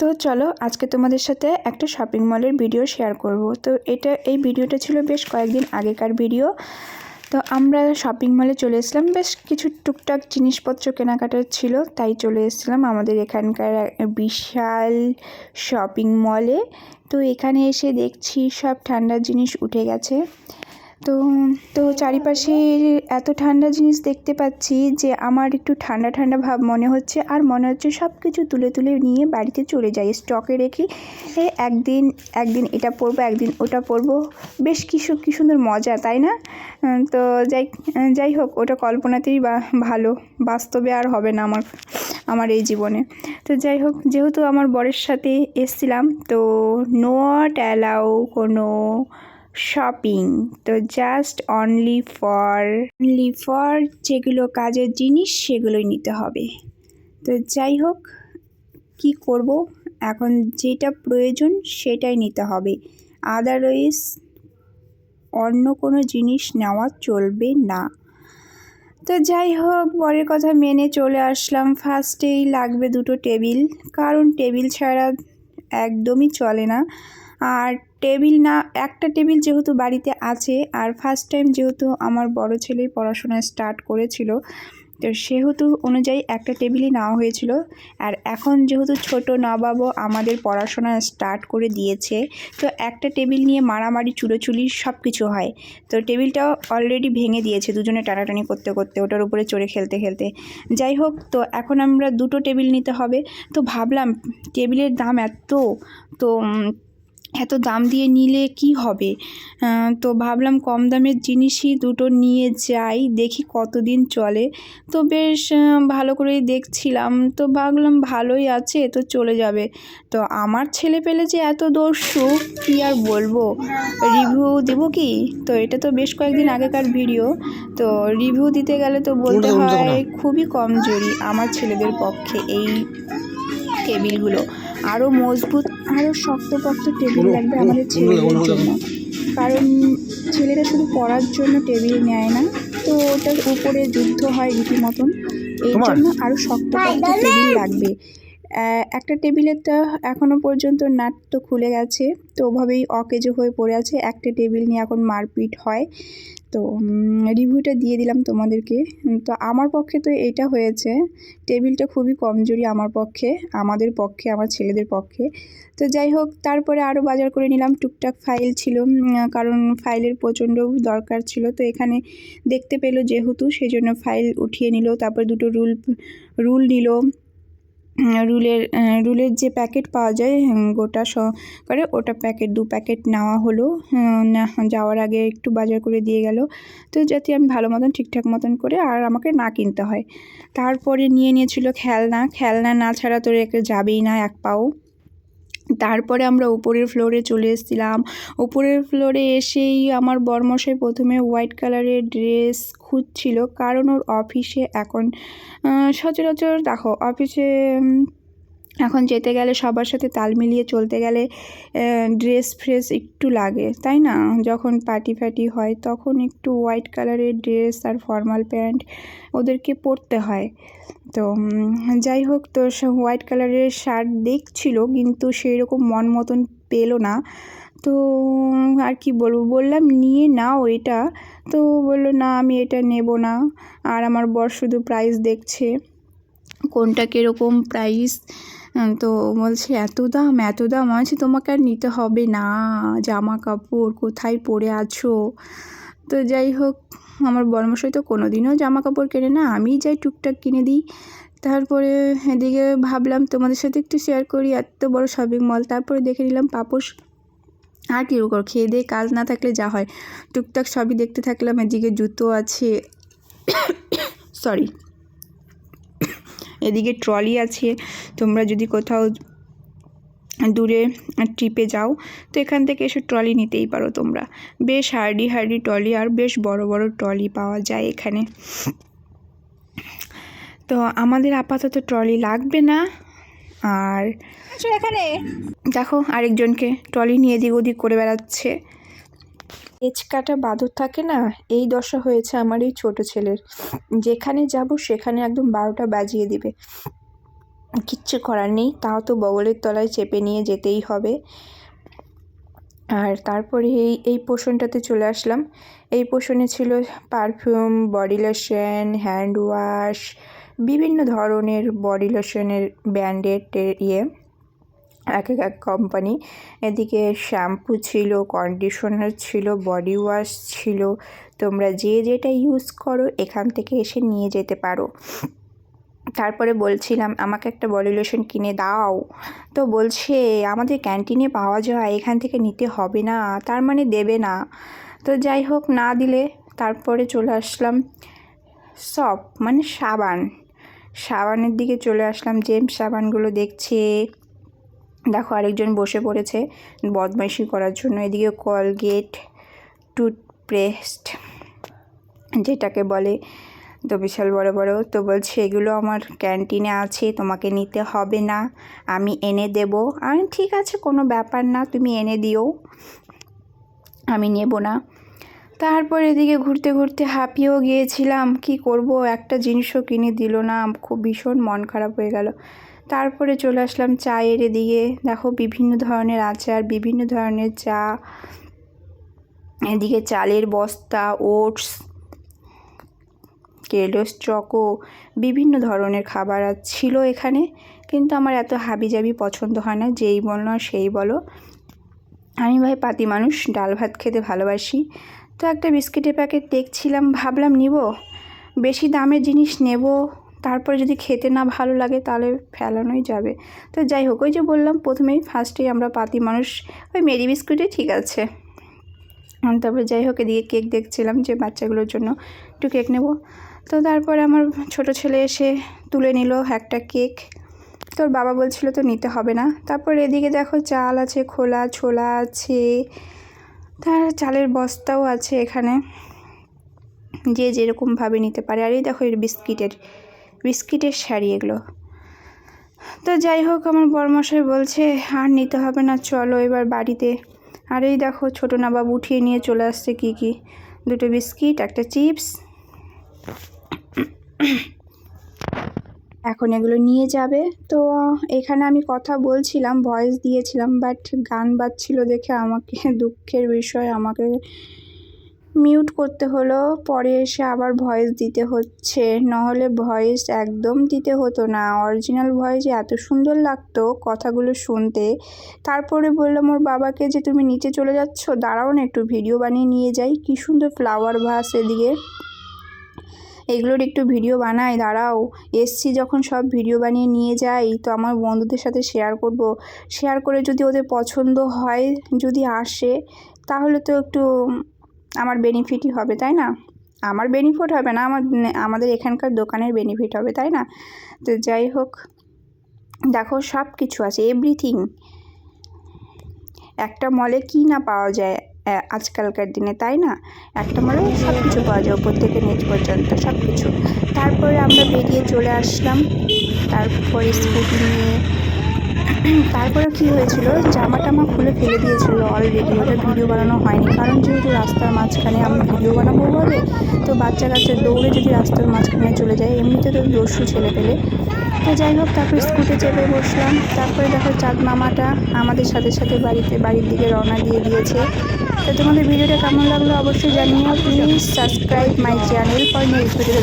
তো চলো আজকে তোমাদের সাথে একটা শপিং মলের ভিডিও শেয়ার করব। তো এটা, এই ভিডিওটা ছিল বেশ কয়েকদিন আগেকার ভিডিও তো আমরা শপিং মলে চলে এসেছিলাম। বেশ কিছু টুকটাক জিনিসপত্র কেনাকাটার ছিল, তাই চলে এসেছিলাম আমাদের এখানকার বিশাল শপিং মলে তো এখানে এসে দেখছি সব ঠান্ডার জিনিস উঠে গেছে। তো তো চারিপাশে এত ঠান্ডা জিনিস দেখতে পাচ্ছি যে আমার একটু ঠান্ডা ঠান্ডা ভাব মনে হচ্ছে। আর মনে হচ্ছে সব কিছু তুলে তুলে নিয়ে বাড়িতে চলে যাই। স্টকে রেখে একদিন একদিন এটা পরবো, একদিন ওটা পরবো। বেশ কিছু কী সুন্দর মজা, তাই না? তো যাই যাই হোক, ওটা কল্পনাতেই বা, ভালো। বাস্তবে আর হবে না আমার আমার এই জীবনে। তো যাই হোক, যেহেতু আমার বরের সাথে এসছিলাম, তো নট অ্যালাউ কোনো শপিং তো just only for only for যেগুলো কাজের জিনিস সেগুলোই নিতে হবে। তো যাই হোক, কি করব? এখন যেটা প্রয়োজন সেটাই নিতে হবে। আদারওয়াইজ অন্য কোনো জিনিস নেওয়া চলবে না। তো যাই হোক বরের কথা মেনে চলে আসলাম। ফার্স্টেই লাগবে দুটো টেবিল। কারণ টেবিল ছাড়া একদমই চলে না। আর টেবিল না, একটা টেবিল যেহেতু বাড়িতে আছে আর ফার্স্ট টাইম যেহেতু আমার বড় ছেলে পড়াশোনা স্টার্ট করেছিল, তো সেহেতু অনুযায়ী একটা টেবিলই নেওয়া হয়েছিল। আর এখন যেহেতু ছোট নবাবও আমাদের পড়াশোনা স্টার্ট করে দিয়েছে, তো একটা টেবিল নিয়ে মারামারি, চুলোচুলি সব কিছু হয়। তো টেবিলটাও অলরেডি ভেঙে দিয়েছে দুজনে টানাটানি করতে করতে, ওটার উপরে চড়ে খেলতে খেলতে। যাই হোক, তো এখন আমরা দুটো টেবিল নিতে হবে। তো ভাবলাম টেবিলের দাম এত, তো এত দাম দিয়ে নিলে কি হবে? তো ভাবলাম কম দামের জিনিসই দুটো নিয়ে যাই দেখি কতদিন চলে। তো বেশ ভালো করেই দেখছিলাম। তো ভাবলাম ভালোই আছে তো চলে যাবে। তো আমার ছেলে পেলে যে এত দস্যু কি আর বলব? রিভিউ দেবো কি? তো এটা তো বেশ কয়েকদিন আগেকার ভিডিও। তো রিভিউ দিতে গেলে তো বলতে হয় খুবই কমজোরি আমার ছেলেদের পক্ষে এই টেবিলগুলো। আরও মজবুত আরও শক্তপক্ত টেবিল লাগবে আমাদের ছেলেদের জন্য। কারণ ছেলেরা শুধু পড়ার জন্য টেবিল নেয় না তো ওটার উপরে যুদ্ধ হয় রীতিমতন। এই জন্য আরও শক্তপক্ত টেবিল লাগবে। একটা টেবিলের তো এখনও পর্যন্ত নাট তো খুলে গেছে, তো ওভাবেই অকেজো হয়ে পড়ে আছে। একটা টেবিল নিয়ে এখন মারপিট হয়। তো রিভিউটা দিয়ে দিলাম তোমাদেরকে। তো আমার পক্ষে তো এটা হয়েছে। টেবিলটা খুবই কমজোরি আমার পক্ষে, আমাদের পক্ষে, আমার ছেলেদের পক্ষে। তো যাই হোক, তারপরে আরও বাজার করে নিলাম। টুকটাক ফাইল ছিল কারণ ফাইলের প্রচণ্ড দরকার ছিল। তো এখানে দেখতে পেল যেহেতু সেই জন্য ফাইল উঠিয়ে নিল। তারপর দুটো রুল রুল নিল। রুলের রুলের যে প্যাকেট পাওয়া যায় গোটা স করে ওটা প্যাকেট, দু প্যাকেট নেওয়া হলো না, যাওয়ার আগে একটু বাজার করে দিয়ে গেল। তো যাতে আমি ভালো মতন, ঠিকঠাক মতন করে আর আমাকে না কিনতে হয়। তারপরে নিয়ে নিয়েছিল খেলনা। খেলনা না ছাড়া তোর একে যাবেই না এক পাও। তারপরে আমরা উপরের ফ্লোরে চলে এসেছিলাম। উপরের ফ্লোরে এসেই আমার বরমশাই প্রথমে হোয়াইট কালারের ড্রেস খুঁজছিল, কারণ ওর অফিসে এখন সচরাচর দেখো অফিসে এখন যেতে গেলে সবার সাথে তাল মিলিয়ে চলতে গেলে ড্রেস ফ্রেস একটু লাগে, তাই না? যখন পার্টি ফার্টি হয় তখন একটু হোয়াইট কালারের ড্রেস আর ফর্মাল প্যান্ট ওদেরকে পরতে হয়। তো যাই হোক, তো হোয়াইট কালারের শার্ট দেখছিল কিন্তু সেই রকম মন মতন পেল না। তো, আর কি বলব, বললাম, নিয়ে নাও এটা। তো বলল, না, আমি এটা নেব না। আর আমার বর শুধু প্রাইস দেখছে। কোনটা কীরকম প্রাইস তো বলছে, এত দাম এত দাম। আছে তোমাকে আর নিতে হবে না। জামা কাপড় কোথায় পরে আছো? তো যাই হোক, আমার বর্মশাই তো কোনো দিনও জামা কাপড় কেনে না। আমি যাই টুকটাক কিনে দিই। তারপরে এদিকে ভাবলাম, তোমাদের সাথে একটু শেয়ার করি, এত বড় শপিং মল তারপরে দেখে নিলাম, পাপোশ আর কী করো খেয়ে দিয়ে কাজ না থাকলে যা হয়। টুকটাক সবই দেখতে থাকলাম, এদিকে জুতো আছে। সরি এদিকে ট্রলি আছে তোমরা যদি কোথাও দূরে ট্রিপে যাও তো এখান থেকে এসে ট্রলি নিতেই পারো তোমরা। বেশ হার্ডি হার্ডি ট্রলি আর বেশ বড় বড় ট্রলি পাওয়া যায় এখানে। তো আমাদের আপাতত ট্রলি লাগবে না আর এখানে। দেখো আরেকজনকে ট্রলি নিয়ে এদিক ওদিক করে বেড়াচ্ছে। এজ কাটা বাঁদর থাকে না, এই দশা হয়েছে আমার এই ছোটো ছেলের। যেখানে যাব সেখানে একদম বারোটা বাজিয়ে দিবে। কিচ্ছু করার নেই, তাও তো বগলের তলায় চেপে নিয়ে যেতেই হবে। আর তারপরে এই এই পোষণটাতে চলে আসলাম। এই পোষণে ছিল perfume, body lotion, hand wash, বিভিন্ন ধরনের বডি লোশনের ব্র্যান্ডেড ইয়ে। এক এক এক কোম্পানি এদিকে শ্যাম্পু ছিল কন্ডিশনার ছিল বডি ওয়াশ ছিল। তোমরা যে যেটা ইউজ করো, এখান থেকে এসে নিয়ে যেতে পারো। তারপরে বলছিলাম, আমাকে একটা বডি লোশন কিনে দাও। তো বলছে, আমাদের ক্যান্টিনে পাওয়া যায়, এখান থেকে নিতে হবে না, তার মানে দেবে না। তো যাই হোক, না দিলে তারপরে চলে আসলাম সব মানে সাবান। সাবানের দিকে চলে আসলাম জেমস সাবানগুলো দেখছে দেখো, আরেকজন বসে পড়েছে বদমাইশি করার জন্য। এদিকে কলগেট টুথপেস্ট, যেটাকে বলে তো বিশাল বড় বড়, তো বলছে, এগুলো আমার ক্যান্টিনে আছে, তোমাকে নিতে হবে না, আমি এনে দেবো। আমি, ঠিক আছে, কোনো ব্যাপার না, তুমি এনে দিও, আমি নেব না। তারপর এদিকে ঘুরতে ঘুরতে হাঁপিয়েও গিয়েছিলাম। কি করব? একটা জিনিসও কিনে দিল না। খুব ভীষণ মন খারাপ হয়ে গেল। তারপরে চলে আসলাম চায়ের এদিকে। দেখো, বিভিন্ন ধরনের আচার, বিভিন্ন ধরনের চা, এদিকে চালের বস্তা, ওটস, কেলোস, চকো, বিভিন্ন ধরনের খাবার ছিল এখানে। কিন্তু আমার এত হাবিজাবি পছন্দ হয় না, যেই বলো না সেই বলো। আমি ভাই পাতি মানুষ, ডাল ভাত খেতে ভালোবাসি। তো একটা বিস্কিটের প্যাকেট দেখছিলাম, ভাবলাম নিব। বেশি দামের জিনিস নেব। তারপরে যদি খেতে না ভালো লাগে তাহলে ফেলানোই যাবে। তো যাই হোক, ওই যে বললাম প্রথমেই ফার্স্টেই আমরা পাতি মানুষ, ওই মেরি বিস্কুটই ঠিক আছে। তারপরে যাই হোক, এদিকে কেক দেখছিলাম যে বাচ্চাগুলোর জন্য একটু কেক নেব। তো তারপরে আমার ছোট ছেলে এসে তুলে নিল একটা কেক তোর বাবা বলছিল তো নিতে হবে না। তারপর এদিকে দেখো চাল আছে, খোলা, ছোলা আছে, তার চালের বস্তাও আছে এখানে। যে যেরকমভাবে নিতে পারে। আর এই দেখো এর বিস্কিটের বিস্কিটের শাড়ি এগুলো। তো যাই হোক, আমার বরমশাই বলছে, আর নিতে হবে না, চলো এবার বাড়িতে। আর এই দেখো, ছোটো নাবাব উঠিয়ে নিয়ে চলে আসছে কি কি। দুটো বিস্কিট, একটা চিপস। এখন এগুলো নিয়ে যাবে। তো এখানে আমি কথা বলছিলাম ভয়েস দিয়েছিলাম বাট গান বাজছিল দেখে আমাকে দুঃখের বিষয়, আমাকে মিউট করতে হলো, পরে এসে আবার ভয়েস দিতে হচ্ছে। নহলে ভয়েস একদম দিতে হতো না। অরিজিনাল ভয়েস এত সুন্দর লাগতো কথাগুলো শুনতে। তারপরে বললাম, ওর বাবাকে যে তুমি নিচে চলে যাচ্ছ, দাঁড়াও না একটু, ভিডিও বানিয়ে নিয়ে যাই। কী সুন্দর ফ্লাওয়ার ভাস এদিকে। এগুলোর একটু ভিডিও বানাই, দাঁড়াও। এসছি যখন সব ভিডিও বানিয়ে নিয়ে যাই, তো আমার বন্ধুদের সাথে শেয়ার করব। শেয়ার করে যদি ওদের পছন্দ হয়, যদি আসে, তাহলে তো একটু আমার বেনিফিটই হবে, তাই না? আমার বেনিফিট হবে না, আমার আমাদের এখানকার দোকানের বেনিফিট হবে, তাই না? তো যাই হোক, দেখো সব কিছু আছে এভরিথিং একটা মলে কি না পাওয়া যায় আজকালকার দিনে, তাই না? একটা মলে সব কিছু পাওয়া যায় ওপর থেকে নিচ পর্যন্ত সব কিছু তারপরে আমরা বেরিয়ে চলে আসলাম, তারপরে স্কুটি নিয়ে তারপরে কি হয়েছিল জামা টামা খুলে ফেলে দিয়েছিল অলরেডি ওটা ভিডিও বানানো হয়নি। কারণ যেহেতু রাস্তার মাঝখানে আমি ভিডিও বানাবো বলে, তো বাচ্চা কাচ্চা দৌড়ে যদি রাস্তার মাঝখানে চলে যায়, এমনিতে তো দস্যু ছেলে পেলে। তো যাই হোক, তারপর স্কুটি চেপে বসলাম। তারপরে দেখো চাঁদ মামাটা আমাদের সাথে সাথে বাড়িতে, বাড়ির দিকে রওনা দিয়ে দিয়েছে। তো তোমাদের ভিডিওটা কেমন লাগল অবশ্যই জানিও। Please subscribe my channel for next video